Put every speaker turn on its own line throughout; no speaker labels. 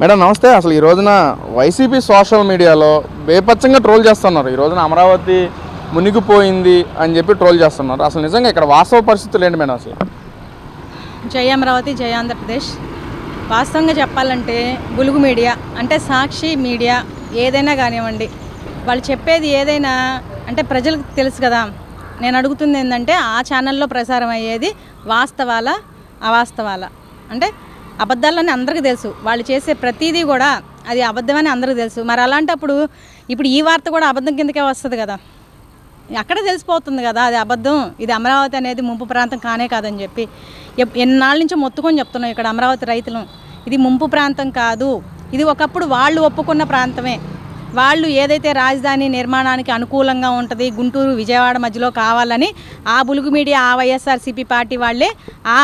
Madam నమస్తే. అసలు ఈ రోజున వైసీపీ సోషల్ మీడియాలో బేపచ్చంగా ట్రోల్ చేస్తున్నారు. ఈ రోజున అమరావతి మునిగిపోయింది అని చెప్పి ట్రోల్ చేస్తున్నారు. అసలు నిజంగా ఇక్కడ వాస్తవ పరిస్థితులు ఏంటి మేడం అసలు?
జై అమరావతి జై ఆంధ్రప్రదేశ్. వాస్తవంగా చెప్పాలంటే బులుగు మీడియా అంటే సాక్షి మీడియా ఏదైనా కానివ్వండి వాళ్ళు చెప్పేది ఏదైనా అంటే ప్రజలకు తెలుసు కదా. నేను అడుగుతుంది ఏంటంటే ఆ ఛానల్లో ప్రసారం అయ్యేది వాస్తవాల అవాస్తవాల? అంటే అబద్ధాలని అందరికీ తెలుసు. వాళ్ళు చేసే ప్రతిదీ కూడా అది అబద్ధమని అందరికీ తెలుసు. మరి అలాంటప్పుడు ఇప్పుడు ఈ వార్త కూడా అబద్ధం కిందకే వస్తుంది కదా. అక్కడ తెలిసిపోతుంది కదా అది అబద్ధం. ఇది అమరావతి అనేది ముంపు ప్రాంతం కానే కాదని చెప్పి. ఎన్నాళ్ళ నుంచో మొత్తుకొని చెప్తున్నాం ఇక్కడ అమరావతి రైతులు. ఇది ముంపు ప్రాంతం కాదు. ఇది ఒకప్పుడు వాళ్ళు ఒప్పుకున్న ప్రాంతమే. వాళ్ళు ఏదైతే రాజధాని నిర్మాణానికి అనుకూలంగా ఉంటుంది గుంటూరు విజయవాడ మధ్యలో కావాలని ఆ బులుగు మీడియా ఆ వైఎస్ఆర్సీపీ పార్టీ వాళ్ళే ఆ,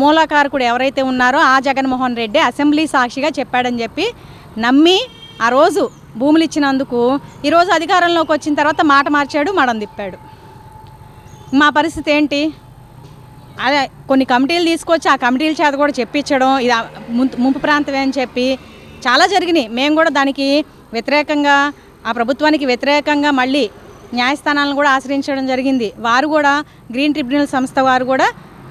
మూలకారకుడు ఎవరైతే ఉన్నారో ఆ జగన్మోహన్ రెడ్డి అసెంబ్లీ సాక్షిగా చెప్పాడని చెప్పి నమ్మి ఆ రోజు భూములు ఇచ్చినందుకు ఈరోజు అధికారంలోకి వచ్చిన తర్వాత మాట మార్చాడు మడం తిప్పాడు. మా పరిస్థితి ఏంటి? అదే కొన్ని కమిటీలు తీసుకొచ్చి ఆ కమిటీల చేత కూడా చెప్పించడం ఇది ముంపు ముంపు ప్రాంతమే అని చెప్పి చాలా జరిగినాయి. మేము కూడా దానికి వ్యతిరేకంగా ఆ ప్రభుత్వానికి వ్యతిరేకంగా మళ్ళీ న్యాయస్థానాలను కూడా ఆశ్రయించడం జరిగింది. వారు కూడా గ్రీన్ ట్రిబ్యునల్ సంస్థ వారు కూడా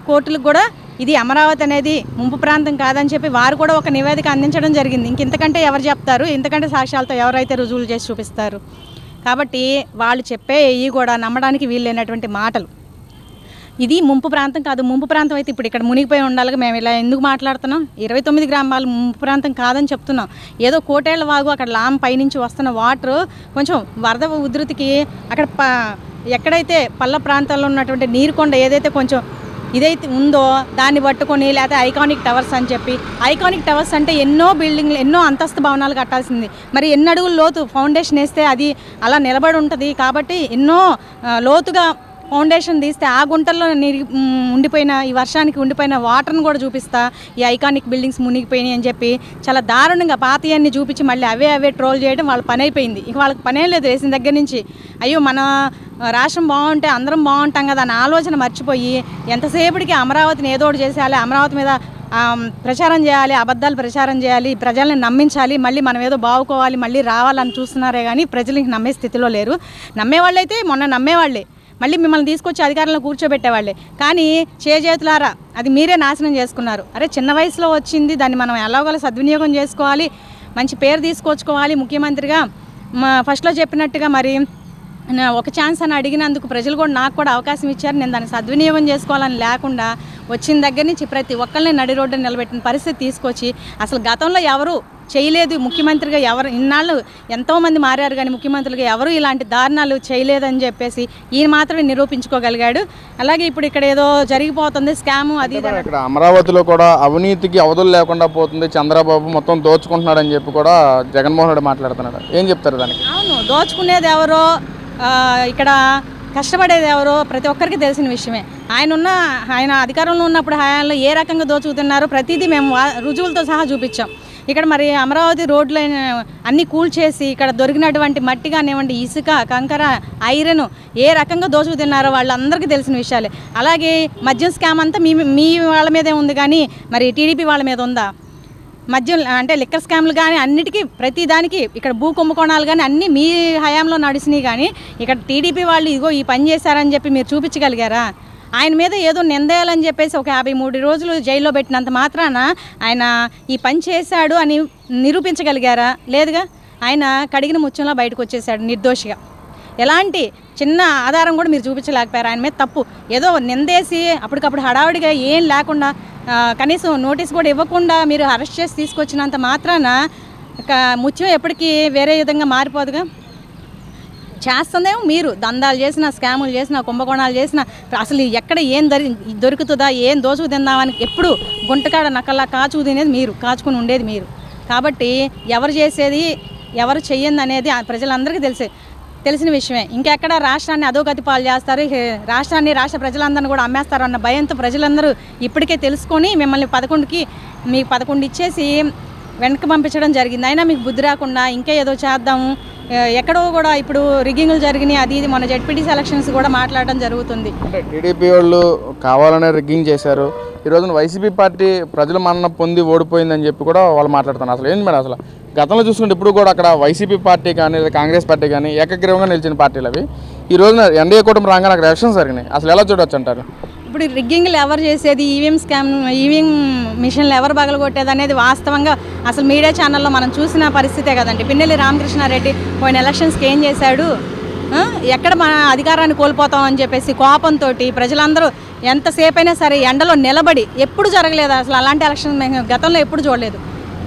కోర్టులకు కూడా ఇది అమరావతి అనేది ముంపు ప్రాంతం కాదని చెప్పి వారు కూడా ఒక నివేదిక అందించడం జరిగింది. ఇంక ఇంతకంటే ఎవరు చెప్తారు? ఇంతకంటే సాక్ష్యాలతో ఎవరైతే రుజువులు చేసి చూపిస్తారు? కాబట్టి వాళ్ళు చెప్పే ఇవి కూడా నమ్మడానికి వీల్లేనటువంటి మాటలు. ఇది ముంపు ప్రాంతం కాదు. ముంపు ప్రాంతం అయితే ఇప్పుడు ఇక్కడ మునిగిపోయి ఉండాలి మేము ఇలా ఎందుకు మాట్లాడుతున్నాం? ఇరవై తొమ్మిది గ్రామాలు ముంపు ప్రాంతం కాదని చెప్తున్నాం. ఏదో కోటేళ్ళ వాగు అక్కడ లామ్ పైనుంచి వస్తున్న వాటర్ కొంచెం వరద ఉధృతికి అక్కడ ప ఎక్కడైతే పల్ల ప్రాంతాల్లో ఉన్నటువంటి నీరుకొండ ఏదైతే కొంచెం ఇదైతే ఉందో దాన్ని పట్టుకొని లేకపోతే ఐకానిక్ టవర్స్ అని చెప్పి ఐకానిక్ టవర్స్ అంటే ఎన్నో బిల్డింగ్లు ఎన్నో అంతస్తు భవనాలు కట్టాల్సింది. మరి ఎన్ని అడుగులు లోతు ఫౌండేషన్ వేస్తే అది అలా నిలబడి ఉంటుంది. కాబట్టి ఎన్నో లోతుగా ఫౌండేషన్ తీస్తే ఆ గుంటల్లో ఉండిపోయిన ఈ వర్షానికి ఉండిపోయిన వాటర్ని కూడా చూపిస్తా ఈ ఐకానిక్ బిల్డింగ్స్ మునిగిపోయినాయి అని చెప్పి చాలా దారుణంగా పాతయన్ని చూపించి మళ్ళీ అవే అవే ట్రోల్ చేయడం వాళ్ళ పని అయిపోయింది. ఇక వాళ్ళకి పనే లేదు వేసిన దగ్గర నుంచి. అయ్యో మన రాష్ట్రం బాగుంటే అందరం బాగుంటాం కదా అని ఆలోచన మర్చిపోయి ఎంతసేపటికి అమరావతిని ఏదో ఒకటి చేసేయాలి అమరావతి మీద ప్రచారం చేయాలి అబద్ధాలు ప్రచారం చేయాలి ప్రజల్ని నమ్మించాలి మళ్ళీ మనం ఏదో బాగుకోవాలి మళ్ళీ రావాలని చూస్తున్నారే కానీ ప్రజలకి నమ్మే స్థితిలో లేరు. నమ్మేవాళ్ళైతే మొన్న నమ్మేవాళ్ళే. మళ్ళీ మిమ్మల్ని తీసుకొచ్చి అధికారంలో కూర్చోబెట్టేవాళ్ళే. కానీ చేజేతులారా అది మీరే నాశనం చేసుకున్నారు. అరే చిన్న వయసులో వచ్చింది దాన్ని మనం ఎలాగోలా సద్వినియోగం చేసుకోవాలి మంచి పేరు తీసుకొచ్చుకోవాలి ముఖ్యమంత్రిగా. ఫస్ట్లో చెప్పినట్టుగా మరి ఒక ఛాన్స్ అని అడిగినందుకు ప్రజలు కూడా నాకు కూడా అవకాశం ఇచ్చారు. నేను దాన్ని సద్వినియోగం చేసుకోవాలని లేకుండా వచ్చిన దగ్గర నుంచి ప్రతి ఒక్కరిని నడి రోడ్డుని నిలబెట్టిన పరిస్థితి తీసుకొచ్చి అసలు గతంలో ఎవరు చేయలేదు ముఖ్యమంత్రిగా ఎవరు ఇన్నాళ్ళు ఎంతోమంది మారారు కానీ ముఖ్యమంత్రులుగా ఎవరు ఇలాంటి దారుణాలు చేయలేదని చెప్పేసి ఈయన మాత్రమే నిరూపించుకోగలిగాడు. అలాగే ఇప్పుడు ఇక్కడ ఏదో జరిగిపోతుంది స్కాము అది
ఇక్కడ అమరావతిలో కూడా అవినీతికి అవధులు లేకుండా పోతుంది చంద్రబాబు మొత్తం దోచుకుంటున్నాడని చెప్పి కూడా జగన్మోహన్ రెడ్డి మాట్లాడుతున్నాడు. ఏం చెప్తారు దానికి?
అవును దోచుకునేది ఎవరో ఇక్కడ కష్టపడేది ఎవరో ప్రతి ఒక్కరికి తెలిసిన విషయమే. ఆయన ఉన్న ఆయన అధికారంలో ఉన్నప్పుడు హయాంలో ఏ రకంగా దోచుకుతున్నారో ప్రతిదీ మేము రుజువులతో సహా చూపించాం. ఇక్కడ మరి అమరావతి రోడ్లు అన్నీ కూల్చేసి ఇక్కడ దొరికినటువంటి మట్టి కానివ్వండి ఇసుక కంకర ఐరన్ ఏ రకంగా దోచుకు తిన్నారో వాళ్ళందరికీ తెలిసిన విషయాలే. అలాగే మద్యం స్కామ్ అంతా మీ మీ వాళ్ళ మీదే ఉంది కానీ మరి టీడీపీ వాళ్ళ మీద ఉందా? మద్యం అంటే లిక్కర్ స్కామ్లు కానీ అన్నిటికీ ప్రతి దానికి ఇక్కడ భూ కుంభకోణాలు కానీ అన్నీ మీ హయాంలో నడిచినాయి కానీ ఇక్కడ టీడీపీ వాళ్ళు ఇదిగో ఈ పని చేశారని చెప్పి మీరు చూపించగలిగారా? ఆయన మీద ఏదో నిందేయాలని చెప్పేసి ఒక యాభై మూడు రోజులు జైల్లో పెట్టినంత మాత్రాన ఆయన ఈ పని చేశాడు అని నిరూపించగలిగారా? లేదుగా? ఆయన కడిగిన ముత్యంలో బయటకు వచ్చేసాడు నిర్దోషిగా. ఎలాంటి చిన్న ఆధారం కూడా మీరు చూపించలేకపోయారు. ఆయన మీద తప్పు. ఏదో నిందేసి అప్పటికప్పుడు హడావుడిగా ఏం లేకుండా కనీసం నోటీస్ కూడా ఇవ్వకుండా మీరు అరెస్ట్ చేసి తీసుకొచ్చినంత మాత్రాన ముత్యం ఎప్పటికీ వేరే విధంగా మారిపోదుగా? చేస్తుందేమో మీరు. దందాలు చేసిన స్కాములు చేసిన కుంభకోణాలు చేసిన అసలు ఎక్కడ ఏం దొరి దొరుకుతుందా ఏం దోచుకు తిందామని ఎప్పుడు గుంటకాడ నక్కల్లా కాచుకు తినేది మీరు కాచుకుని ఉండేది మీరు. కాబట్టి ఎవరు చేసేది ఎవరు చెయ్యంది అనేది ఆ ప్రజలందరికీ తెలిసే. తెలిసిన విషయమే. ఇంకెక్కడ రాష్ట్రాన్ని అధోగతి పాలు చేస్తారు? హే, రాష్ట్రాన్ని రాష్ట్ర ప్రజలందరినీ కూడా అమ్మేస్తారు అన్న భయంతో ప్రజలందరూ ఇప్పటికే తెలుసుకొని మిమ్మల్ని పదకొండుకి మీకు పదకొండు ఇచ్చేసి వెనక్కి పంపించడం జరిగింది. అయినా మీకు బుద్ధి రాకుండా ఇంకా ఏదో చేద్దాము. ఎక్కడో కూడా ఇప్పుడు రిగ్గింగ్లు జరిగినాయి. అది ఇది మన జెడ్పీటీ సెలక్షన్స్ కూడా మాట్లాడడం జరుగుతుంది.
టీడీపీ వాళ్ళు కావాలనే రిగ్గింగ్ చేశారు. ఈ రోజున వైసీపీ పార్టీ ప్రజల మన్నన పొంది ఓడిపోయిందని చెప్పి కూడా వాళ్ళు మాట్లాడుతున్నారు. అసలు ఏంటి మేడం అసలు? గతంలో చూసుకుంటే ఇప్పుడు కూడా అక్కడ వైసీపీ పార్టీ కానీ లేదా కాంగ్రెస్ పార్టీ కానీ ఏకగ్రీవంగా నిలిచిన పార్టీలు అవి. ఈ రోజున ఎన్డీఏ కూటమి రాగానే అక్కడ ఎలక్షన్స్ జరిగినాయి. అసలు ఎలా చూడవచ్చు అంటారు?
ఇప్పుడు రిగ్గింగ్లు ఎవరు చేసేది? ఈవీఎం స్కామ్ ఈవీఎం మిషన్లు ఎవరు పగలగొట్టేది అనేది వాస్తవంగా అసలు మీడియా ఛానల్లో మనం చూసిన పరిస్థితే కదండి. పిన్నెల్లి రామకృష్ణారెడ్డి పోయిన ఎలక్షన్స్కి ఏం చేశాడు? ఎక్కడ మన అధికారాన్ని కోల్పోతాం అని చెప్పేసి కోపంతో ప్రజలందరూ ఎంతసేపు అయినా సరే ఎండలో నిలబడి ఎప్పుడు జరగలేదు అసలు అలాంటి ఎలక్షన్ మేము గతంలో ఎప్పుడు చూడలేదు.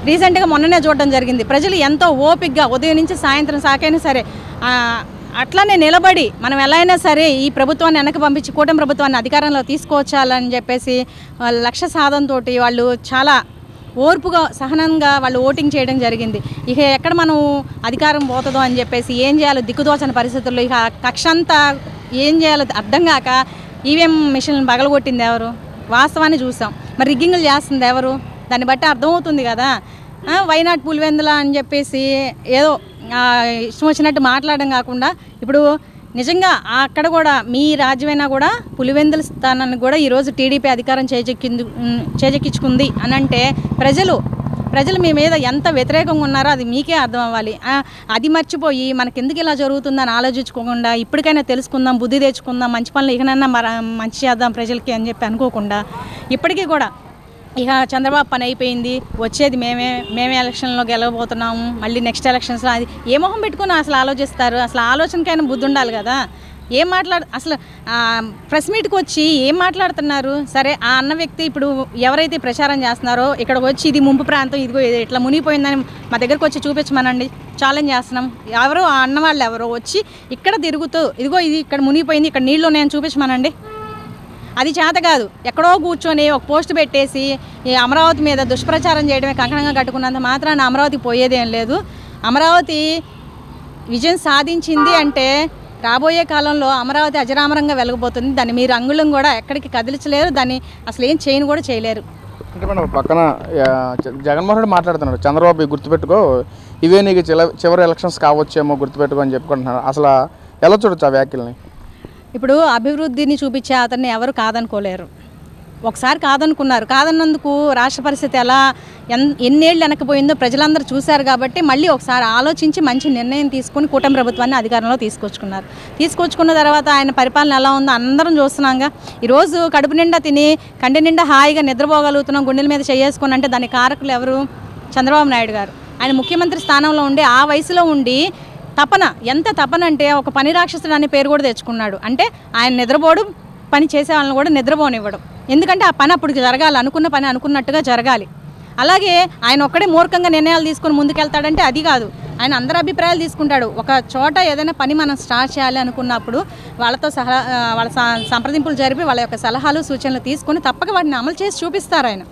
రీసెంట్గా మొన్ననే చూడడం జరిగింది. ప్రజలు ఎంతో ఓపిక్గా ఉదయం నుంచి సాయంత్రం సాకైనా సరే అట్లానే నిలబడి మనం ఎలా అయినా సరే ఈ ప్రభుత్వాన్ని వెనక్కి పంపించి కూటమి ప్రభుత్వాన్ని అధికారంలో తీసుకొచ్చాలని చెప్పేసి లక్ష్య సాధనతోటి వాళ్ళు చాలా ఓర్పుగా సహనంగా వాళ్ళు ఓటింగ్ చేయడం జరిగింది. ఇక ఎక్కడ మనం అధికారం పోతుందో అని చెప్పేసి ఏం చేయాలో దిక్కుదోచని పరిస్థితుల్లో ఇక కక్ష అంతా ఏం చేయాలో అర్థం కాక ఈవీఎం మిషన్లు పగలగొట్టింది ఎవరు? వాస్తవాన్ని చూసాం. మరి రిగ్గింగ్లు చేస్తుంది ఎవరు? దాన్ని బట్టి అర్థమవుతుంది కదా. వైనాట్ పులివెందుల అని చెప్పేసి ఏదో ఇష్టం వచ్చినట్టు మాట్లాడడం కాకుండా ఇప్పుడు నిజంగా అక్కడ కూడా మీ రాజ్యమైనా కూడా పులివెందుల స్థానాన్ని కూడా ఈరోజు టీడీపీ అధికారం చేజెక్కింది చేజెక్కించుకుంది అని అంటే ప్రజలు ప్రజలు మీ మీద ఎంత వ్యతిరేకంగా ఉన్నారో అది మీకే అర్థం అవ్వాలి అది మర్చిపోయి మనకెందుకు ఇలా జరుగుతుందని ఆలోచించుకోకుండా ఇప్పటికైనా తెలుసుకుందాం బుద్ధి తెచ్చుకుందాం మంచి పనులు ఇకనైనా మంచి చేద్దాం ప్రజలకి అని చెప్పి అనుకోకుండా ఇప్పటికీ కూడా ఇక చంద్రబాబు పని అయిపోయింది. వచ్చేది మేమే మేమే ఎలక్షన్లో గెలవబోతున్నాము. మళ్ళీ నెక్స్ట్ ఎలక్షన్స్లో అది ఏ మొహం పెట్టుకుని అసలు ఆలోచిస్తారు. అసలు ఆలోచనకైనా బుద్ధి ఉండాలి కదా. ఏం మాట్లాడు అసలు ప్రెస్ మీట్కి వచ్చి ఏం మాట్లాడుతున్నారు? సరే ఆ అన్న వ్యక్తి ఇప్పుడు ఎవరైతే ప్రచారం చేస్తున్నారో ఇక్కడికి వచ్చి ఇది ముంపు ప్రాంతం ఇదిగో ఇది ఇట్లా మునిగిపోయిందని మా దగ్గరకు వచ్చి చూపించమనండి. ఛాలెంజ్ చేస్తున్నాం. ఎవరో ఆ అన్న వాళ్ళు ఎవరో వచ్చి ఇక్కడ తిరుగుతూ ఇదిగో ఇది ఇక్కడ మునిగిపోయింది ఇక్కడ నీళ్ళు ఉన్నాయని చూపించమనండి. అది చేత కాదు. ఎక్కడో కూర్చొని ఒక పోస్ట్ పెట్టేసి ఈ అమరావతి మీద దుష్ప్రచారం చేయడమే కంకణంగా కట్టుకున్నంత మాత్రాన అమరావతి పోయేదేం లేదు. అమరావతి విజయం సాధించింది అంటే రాబోయే కాలంలో అమరావతి అజరామరంగా వెలగబోతుంది. దాన్ని మీరు అంగుళం కూడా ఎక్కడికి కదిలించలేరు. దాన్ని అసలు ఏం చేయను కూడా చేయలేరు.
అంటే మేడం పక్కన జగన్మోహన్ రెడ్డి మాట్లాడుతున్నాడు చంద్రబాబు గుర్తుపెట్టుకో ఇవే నీకు చివరి ఎలక్షన్స్ కావచ్చేమో గుర్తుపెట్టుకో అని చెప్పుకుంటున్నాడు అసలు ఎలా చూడొచ్చు ఆ వ్యాఖ్యల్ని?
ఇప్పుడు అభివృద్ధిని చూపించే అతన్ని ఎవరు కాదనుకోలేరు. ఒకసారి కాదనుకున్నారు. కాదన్నందుకు రాష్ట్ర పరిస్థితి ఎలా ఎన్ ఎన్నేళ్ళు వెనకపోయిందో ప్రజలందరూ చూశారు కాబట్టి మళ్ళీ ఒకసారి ఆలోచించి మంచి నిర్ణయం తీసుకుని కూటమి ప్రభుత్వాన్ని అధికారంలో తీసుకొచ్చుకున్నారు. తీసుకొచ్చుకున్న తర్వాత ఆయన పరిపాలన ఎలా ఉందో అందరం చూస్తున్నాంగా. ఈరోజు కడుపు నిండా తిని కంటి నిండా హాయిగా నిద్రపోగలుగుతున్నాం గుండెల మీద చేసుకుని అంటే దాని కారకులు ఎవరు? చంద్రబాబు నాయుడు గారు. ఆయన ముఖ్యమంత్రి స్థానంలో ఉండి ఆ వయసులో ఉండి తపన ఎంత తపన అంటే ఒక పని రాక్షసుడు అనే పేరు కూడా తెచ్చుకున్నాడు. అంటే ఆయన నిద్రపోవడం పని చేసే వాళ్ళని కూడా నిద్రపోనివ్వడం. ఎందుకంటే ఆ పని అప్పుడు జరగాలి అనుకున్న పని అనుకున్నట్టుగా జరగాలి. అలాగే ఆయన ఒక్కడే మూర్ఖంగా నిర్ణయాలు తీసుకుని ముందుకెళ్తాడంటే అది కాదు. ఆయన అందరి అభిప్రాయాలు తీసుకుంటాడు. ఒక చోట ఏదైనా పని మనం స్టార్ట్ చేయాలి అనుకున్నప్పుడు వాళ్ళతో సహా వాళ్ళ సంప్రదింపులు జరిపి వాళ్ళ యొక్క సలహాలు సూచనలు తీసుకొని తప్పక వాటిని అమలు చేసి చూపిస్తారు ఆయన.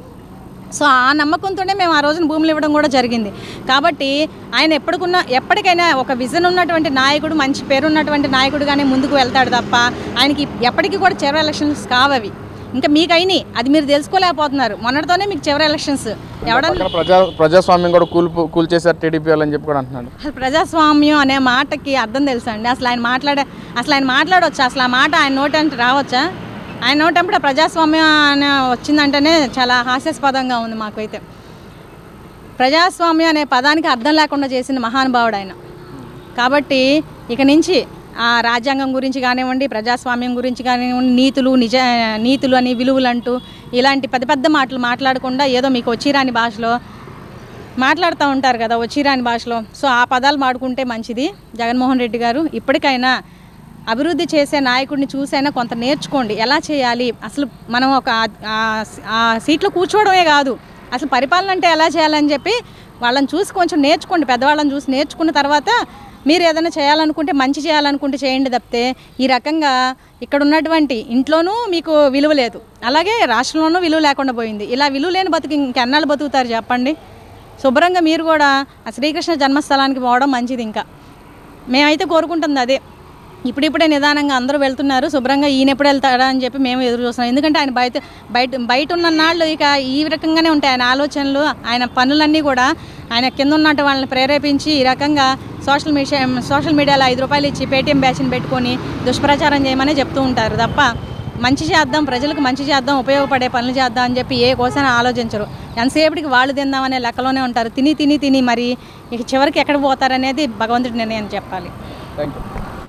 సో ఆ నమ్మకంతోనే మేము ఆ రోజున భూములు ఇవ్వడం కూడా జరిగింది. కాబట్టి ఆయన ఎప్పటికున్న ఎప్పటికైనా ఒక విజన్ ఉన్నటువంటి నాయకుడు మంచి పేరు ఉన్నటువంటి నాయకుడుగానే ముందుకు వెళ్తాడు తప్ప ఆయనకి ఎప్పటికీ కూడా చివరి ఎలక్షన్స్ కావవి. ఇంకా మీకు అయినాయి అది మీరు తెలుసుకోలేకపోతున్నారు. మొన్నటితోనే మీకు చివరి ఎలక్షన్స్. ఎవడన్నా
పక్కన ప్రజా ప్రజాస్వామ్యం కూడా కూల్పు కూల్చేశారు టీడీపీ అని చెప్పి కూడా అంటున్నాడు.
అసలు ప్రజాస్వామ్యం అనే మాటకి అర్థం తెలుసా అండి? అసలు ఆయన మాట్లాడే అసలు ఆయన మాట్లాడవచ్చా అసలు ఆ మాట ఆయన నోటంటే రావచ్చా? ఆయన నోటంపట ప్రజాస్వామ్యం అనే వచ్చిందంటేనే చాలా హాస్యాస్పదంగా ఉంది మాకైతే. ప్రజాస్వామ్యం అనే పదానికి అర్థం లేకుండా చేసిన మహానుభావుడు ఆయన కాబట్టి ఇక నుంచి ఆ రాజ్యాంగం గురించి కానివ్వండి ప్రజాస్వామ్యం గురించి కానివ్వండి నీతులు నిజ నీతులు అని విలువలు అంటూ ఇలాంటి పెద్ద పెద్ద మాటలు మాట్లాడకుండా ఏదో మీకు వచ్చిరాని భాషలో మాట్లాడుతూ ఉంటారు కదా వచ్చిరాని భాషలో. సో ఆ పదాలు మాడుకుంటే మంచిది. జగన్మోహన్ రెడ్డి గారు ఇప్పటికైనా అభివృద్ధి చేసే నాయకుడిని చూసైనా కొంత నేర్చుకోండి. ఎలా చేయాలి? అసలు మనం ఒక ఆ- సీట్లో కూర్చోవడమే కాదు. అసలు పరిపాలన అంటే ఎలా చేయాలని చెప్పి వాళ్ళని చూసి కొంచెం నేర్చుకోండి. పెద్దవాళ్ళని చూసి నేర్చుకున్న తర్వాత మీరు ఏదైనా చేయాలనుకుంటే మంచి చేయాలనుకుంటే చేయండి తప్పితే ఈ రకంగా ఇక్కడ ఉన్నటువంటి ఇంట్లోనూ మీకు విలువ లేదు. అలాగే రాష్ట్రంలోనూ విలువ లేకుండా పోయింది. ఇలా విలువ లేని బతుకు ఇంకెన్నాళ్ళు బతుకుతారు చెప్పండి? శుభ్రంగా మీరు కూడా ఆ శ్రీకృష్ణ జన్మస్థలానికి పోవడం మంచిది ఇంకా. మేమైతే కోరుకుంటుంది అదే. ఇప్పుడిప్పుడే నిదానంగా అందరూ వెళ్తున్నారు. శుభ్రంగా ఈయన ఎప్పుడు వెళ్తాడా అని చెప్పి మేము ఎదురు చూస్తున్నాం. ఎందుకంటే ఆయన బయట బయట బయట ఉన్న నాళ్ళు ఇక ఈ రకంగానే ఉంటాయి. ఆయన ఆలోచనలు ఆయన పనులన్నీ కూడా ఆయన కింద ఉన్నట్టు వాళ్ళని ప్రేరేపించి ఈ రకంగా సోషల్ మీడియా సోషల్ మీడియాలో ఐదు రూపాయలు ఇచ్చి పేటీఎం బ్యాచ్ని పెట్టుకొని దుష్ప్రచారం చేయమని చెప్తూ ఉంటారు. తప్ప మంచి చేద్దాం ప్రజలకు మంచి చేద్దాం ఉపయోగపడే పనులు చేద్దాం అని చెప్పి ఏ కోసం ఆలోచించరు. ఎంతసేపటికి వాళ్ళు తిందామనే లెక్కలోనే ఉంటారు. తిని తిని తిని మరి ఇక చివరికి ఎక్కడ పోతారనేది భగవంతుడి నిర్ణయం చెప్పాలి.
Thank you